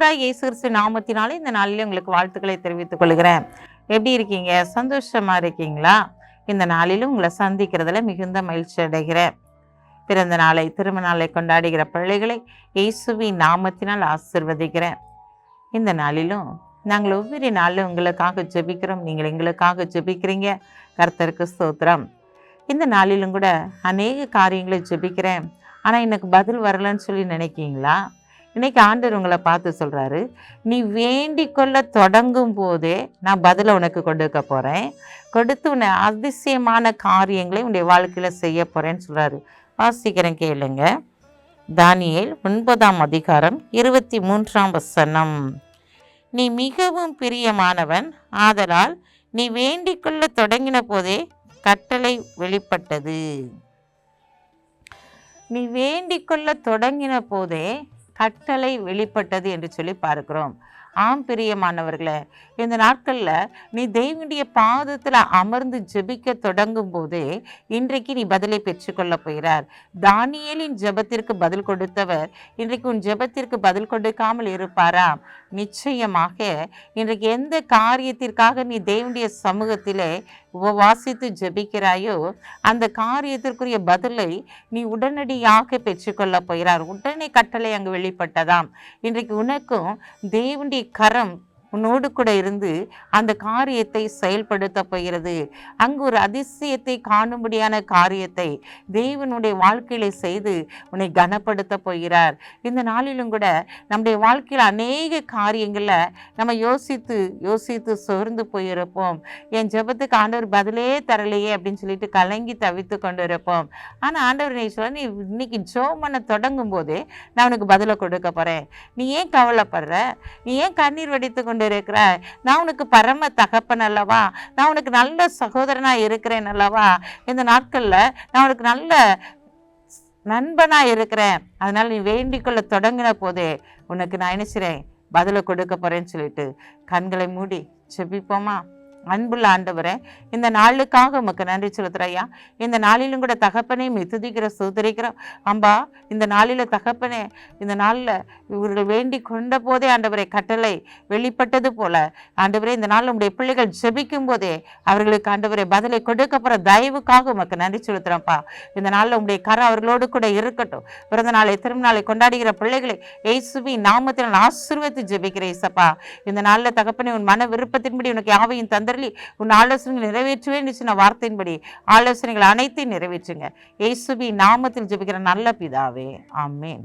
ஆண்டவராக இயேசு கிறிஸ்து நாமத்தினாலே இந்த நாளிலே உங்களுக்கு வாழ்த்துக்களை தெரிவித்துக் கொள்கிறேன். எப்படி இருக்கீங்க? சந்தோஷமா இருக்கீங்களா? இந்த நாளிலும் உங்களை சந்திக்கிறதுல மிகுந்த மகிழ்ச்சி அடைகிறேன். பிறந்த நாளை திருமண நாளை கொண்டாடுகிற பிள்ளைகளை இயேசுவின் நாமத்தினால் ஆசிர்வதிக்கிறேன். இந்த நாளிலும் நாங்கள் ஒவ்வொரு நாளும் உங்களுக்காக ஜெபிக்கிறோம். நீங்கள் எங்களுக்காக ஜெபிக்கிறீங்க. கர்த்தருக்கு ஸ்தோத்திரம். இந்த நாளிலும் கூட அநேக காரியங்களை ஜெபிக்கிறேன். ஆனால் எனக்கு பதில் வரலன்னு சொல்லி நினைக்கீங்களா? இன்னைக்கு ஆண்டர் உங்களை பார்த்து சொல்கிறாரு நீ வேண்டிக் கொள்ள தொடங்கும் போதே நான் பதிலை உனக்கு கொடுக்க போகிறேன் கொடுத்து உன்னை அதிசயமான காரியங்களை உன்னுடைய வாழ்க்கையில் செய்ய போகிறேன்னு சொல்கிறாரு வாசிக்கிறேன் கேளுங்க. தானியேல் ஒன்பதாம் அதிகாரம் இருபத்தி மூன்றாம் வசனம். நீ மிகவும் பிரியமானவன் ஆதலால் நீ வேண்டிக் கொள்ள தொடங்கின போதே கட்டளை வெளிப்பட்டது. நீ வேண்டிக் கொள்ள தொடங்கின போதே கட்டளை வெளிப்பட்டது என்று சொல்லி பார்க்கிறோம். ஆம் பிரியமானவர்களே இந்த நாட்களில் நீ தேவனுடைய பாதத்தில் அமர்ந்து ஜெபிக்க தொடங்கும் போதே இன்றைக்கு நீ பதிலை பெற்றுக்கொள்ள போகிறார். தானியலின் ஜெபத்திற்கு பதில் கொடுத்தவர் இன்றைக்கு உன் ஜெபத்திற்கு பதில் கொடுக்காமல் இருப்பாராம். நிச்சயமாக இன்றைக்கு எந்த காரியத்திற்காக நீ தேவனுடைய சமூகத்திலே உபவாசித்து ஜெபிக்கிறாயோ அந்த காரியத்திற்குரிய பதிலை நீ உடனடியாக பெற்றுக்கொள்ள போகிறார். உடனே கட்டளை அங்கு வெளிப்பட்டதாம். இன்றைக்கு உனக்கும் தேவனுடைய கரம் உன்னோடு கூட இருந்து அந்த காரியத்தை செயல்படுத்த போகிறது. அங்கு ஒரு அதிசயத்தை காணும்படியான காரியத்தை தேவனுடைய வாழ்க்கையில செய்து உன்னை கனப்படுத்த போகிறார். இந்த நாளிலும் கூட நம்முடைய வாழ்க்கையில் அநேக காரியங்களில் நம்ம யோசித்து யோசித்து சோர்ந்து போயிருப்போம். என் ஜெபத்துக்கு ஆண்டவர் பதிலே தரலையே அப்படின்னு சொல்லிட்டு கலங்கி தவித்து கொண்டு இருப்போம் ஆனால் ஆண்டவர் நீ சொல்ல நீ இன்னைக்கு ஜோம் பண்ண தொடங்கும் போதே நான் உனக்கு பதிலை கொடுக்க போகிறேன் நீ ஏன் கவலைப்படுற? நீ ஏன் கண்ணீர் வடித்து கொண்டு இருக்கிற நான் உனக்கு பரம தகப்பன் அல்லவா? நான் உனக்கு நல்ல சகோதரனா இருக்கிறேன் அல்லவா? இந்த நாட்களில் நான் உனக்கு நல்ல நண்பனாக இருக்கிறேன். அதனால் நீ வேண்டிக்கொள்ள தொடங்கின போதே உனக்கு நான் நினைச்சிறேன் பதிலை கொடுக்க போகிறேன்னு சொல்லிட்டு கண்களை மூடி செபிப்போமா? அன்புள்ள ஆண்டவரே இந்த நாளுக்காக உமக்கு நன்றி செலுத்துறையா இந்த நாளிலும் கூட தகப்பனே மித்துதிக்கிற சுதரிக்கிறோம் அம்பா இந்த நாளில தகப்பனே இந்த நாளில் இவர்கள் வேண்டி கொண்ட போதே ஆண்டவரை கட்டளை வெளிப்பட்டது போல. ஆண்டவரே இந்த நாளில் உடைய பிள்ளைகள் ஜெபிக்கும் போதே அவர்களுக்கு ஆண்டவரை பதிலை கொடுக்க தயவுக்காக உமக்கு நன்றி செலுத்துகிறோம்ப்பா இந்த நாளில் உடைய கரம் அவர்களோடு கூட இருக்கட்டும். பிறந்த நாளை திருநாளை கொண்டாடுகிற பிள்ளைகளை ஏசுவி நாமத்தில் நான் ஆசீர்வதித்து ஜெபிக்கிறேன் இசப்பா இந்த நாளில் தகப்பனே உன் மன விருப்பத்தின்படி உனக்கு யாவையும் தந்தரலி உன் ஆலோசனைகள் நிறைவேற்றுவேன் சொன்ன வார்த்தையின்படி ஆலோசனைகள் அனைத்தையும் நிறைவேற்றுங்க. இயேசுவி நாமத்தில் ஜெபிக்கிற நல்ல பிதாவே. ஆமேன்.